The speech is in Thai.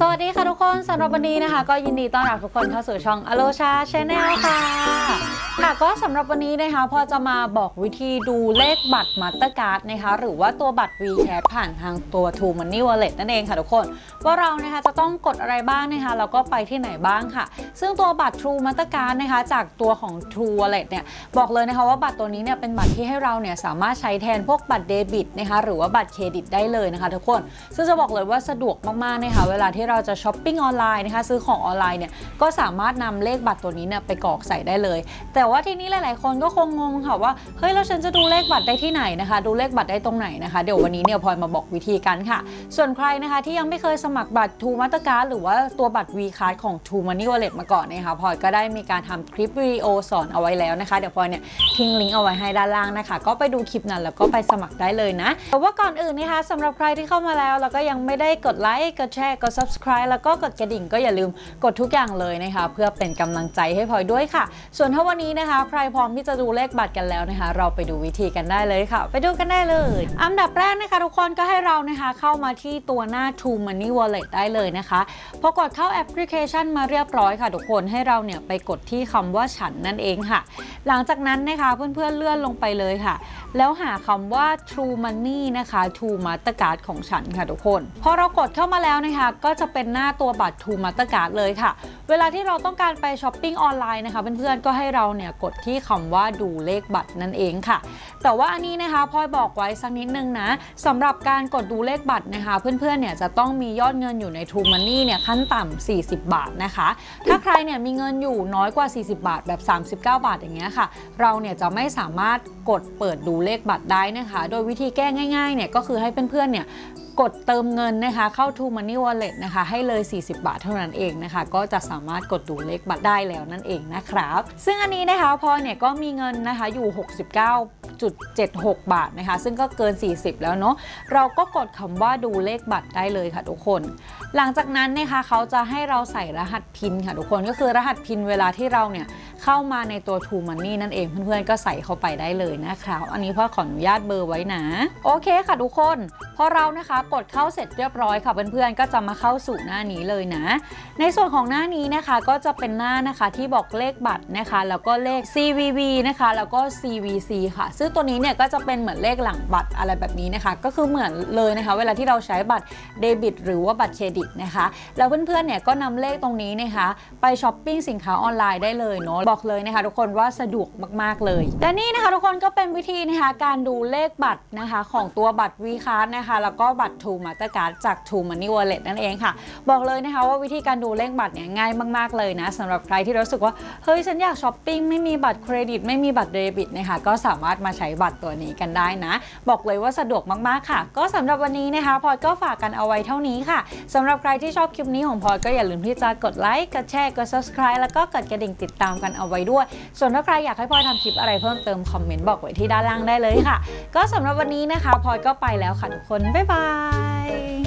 สวัสดีค่ะทุกคนสำหรับวันนี้นะคะ ก็ยินดีต้อนรับทุกคนเข้าสู่ช่องอโลชาชแนลค่ะ ค่ะก็สำหรับวันนี้นะคะ พอจะมาบอกวิธีดูเลขบัตรมาสเตอร์การ์ดนะคะ หรือว่าตัวบัตร VCAT ผ่านทางตัว True Money Wallet นั่นเองค่ะทุกคน ว่าเรานะคะจะต้องกดอะไรบ้างนะคะ แล้วก็ไปที่ไหนบ้างค่ะ ซึ่งตัวบัตร True Mastercard นะคะ จากตัวของ True Wallet เนี่ยบอกเลยนะคะว่าบัตรตัวนี้เนี่ยเป็นบัตรที่ให้เราเนี่ยสามารถใช้แทนพวกบัตรเดบิตนะคะหรือว่าบัตรเครดิตได้เลยนะคะ ทุกคน ซึ่งจะบอกเลยว่าสะดวกมากๆนะคะเวลาที่เราจะช้อปปิ้งออนไลน์นะคะซื้อของออนไลน์เนี่ยก็สามารถนำเลขบัตรตัวนี้เนี่ยไปกรอกใส่ได้เลย แต่ว่าทีนี้หลาย ๆ คนก็คงงงค่ะว่าเฮ้ยแล้วฉันจะดูเลขบัตรได้ที่ไหนนะคะ ดูเลขบัตรได้ตรงไหนนะคะเดี๋ยววันนี้เนี่ยพลอยมาบอกวิธีกันค่ะ ส่วนใครนะคะที่ยังไม่เคยสมัครบัตร True Mastercard หรือว่าตัวบัตร V Card ของ True Money Wallet มาก่อนนะคะพลอยก็ได้มีการทำคลิปวิดีโอสอนเอาไว้แล้วนะคะเดี๋ยวพลอยเนี่ยทิ้งลิงก์เอาไว้ให้ด้านล่างนะคะ ก็ไปดูคลิปนั้นแล้วก็ไปสมัครได้เลยนะแต่ว่าก่อนอื่นนะคะสำหรับใครที่เข้ามาแล้วแล้วก็ยังไม่ได้กดไลค์กดแชร์กด subscribe แล้วก็กดกระดิ่งก็อย่าลืมกดทุกอย่างเลยนะคะ เพื่อเป็นกำลังใจให้พลอยด้วยค่ะ ส่วนถ้าวันนี้นะคะใครพร้อมที่จะดูเลขบัตรกันแล้วนะคะ เราไปดูวิธีกันได้เลยค่ะ ไปดูกันได้เลย อันดับแรกนะคะทุกคนก็ให้เรานะคะเข้ามาที่ตัวหน้า True Money Wallet ได้เลยนะคะพอกดเข้าแอปพลิเคชันมาเรียบร้อยค่ะ ทุกคนให้เราเนี่ยไปกดที่คำว่าฉันนั่นเองค่ะ หลังจากนั้นนะคะเพื่อนๆเลื่อนลงไปเลยค่ะ แล้วหาคำว่า True Money นะคะ True Mastercard ของฉันค่ะทุกคน พอเรากดเข้ามาแล้วนะคะ ก็จะเป็นหน้าตัวบัตร True Mastercard เลยค่ะ เวลาที่เราต้องการไปช้อปปิ้งออนไลน์นะคะเพื่อนๆก็ให้เราเนี่ยกดที่คำว่าดูเลขบัตรนั่นเองค่ะ แต่ว่าอันนี้นะคะพลอยบอกไว้สักนิดนึงนะสำหรับการกดดูเลขบัตรนะคะ เพื่อนๆเนี่ยจะต้องมียอดเงินอยู่ใน True Money เนี่ยขั้นต่ำ40 บาทนะคะ ถ้าใครเนี่ยมีเงินอยู่น้อยกว่า 40 บาทแบบ 39 บาทอย่างเงี้ยค่ะ เราเนี่ยจะไม่สามารถกดเปิดดูเลขบัตรได้นะคะ โดยวิธีแก้ง่ายๆเนี่ยก็คือให้เพื่อนๆเนี่ยกดเติมเงินนะคะเข้า True Money Wallet นะคะ ให้เลย 40 บาทเท่านั้นเองนะคะ ก็จะสามารถกดดูเลขบัตรได้แล้วนั่นเองนะครับ ซึ่งอันนี้นะคะพอเนี่ยก็มีเงินนะคะอยู่ 69.76 บาทนะคะ ซึ่งก็เกิน 40 แล้วเนาะเราก็กดคำว่าดูเลขบัตรได้เลยค่ะทุกคน หลังจากนั้นนะคะเขาจะให้เราใส่รหัสพินค่ะทุกคนก็คือรหัสพินเวลาที่เราเนี่ย เข้ามาในตัว True Money นั่นเองเพื่อนๆก็ใส่เข้าไปได้เลยนะครับอันนี้พ่อขออนุญาตเบอร์ไว้นะ โอเคค่ะทุกคนพอเรานะคะกดเข้าเสร็จเรียบร้อยค่ะเพื่อนๆก็จะมาเข้าสู่หน้านี้เลยนะ ในส่วนของหน้านี้นะคะก็จะเป็นหน้านะคะที่บอกเลขบัตรนะคะ แล้วก็เลข CVV นะคะ แล้วก็ CVC ค่ะ ซึ่งตัวนี้เนี่ยก็จะเป็นเหมือนเลขหลังบัตรอะไรแบบนี้นะคะ ก็คือเหมือนเลยนะคะ เวลาที่เราใช้บัตรเดบิต หรือว่าบัตรเครดิตนะคะ แล้วเพื่อนๆเนี่ยก็นำเลขตรงนี้นะคะ ไปช้อปปิ้งสินค้าออนไลน์ได้เลยเนาะบอกเลยนะคะทุกคนว่าสะดวกมาก ๆ เลย และนี่นะคะทุกคนก็เป็นวิธีนะคะการดูเลขบัตรนะคะของตัวบัตร V Card นะคะแล้วก็บัตร True Mastercard จาก True Money Wallet นั่นเองค่ะ บอกเลยนะคะว่าวิธีการดูเลขบัตรเนี่ยง่ายมาก ๆ เลยนะสำหรับใครที่รู้สึกว่าเฮ้ยฉันอยากช้อปปิ้งไม่มีบัตรเครดิต ไม่มีบัตรเดบิตนะคะก็สามารถมาใช้บัตรตัวนี้กันได้นะ บอกเลยว่าสะดวกมากๆค่ะ ก็สำหรับวันนี้นะคะพอยก็ฝากกันเอาไว้เท่านี้ค่ะสำหรับใครที่ชอบคลิปนี้ของพอยก็อย่าลืมที่จะกดไลค์กดแชร์กด subscribe แล้วก็กดกระดิ่งติดตามกันเอาไว้ด้วย ส่วนถ้าใครอยากให้พลอยทำคลิปอะไรเพิ่มเติมคอมเมนต์บอกไว้ที่ด้านล่างได้เลยค่ะ ก็สำหรับวันนี้นะคะพลอยก็ไปแล้วค่ะทุกคนบ๊ายบาย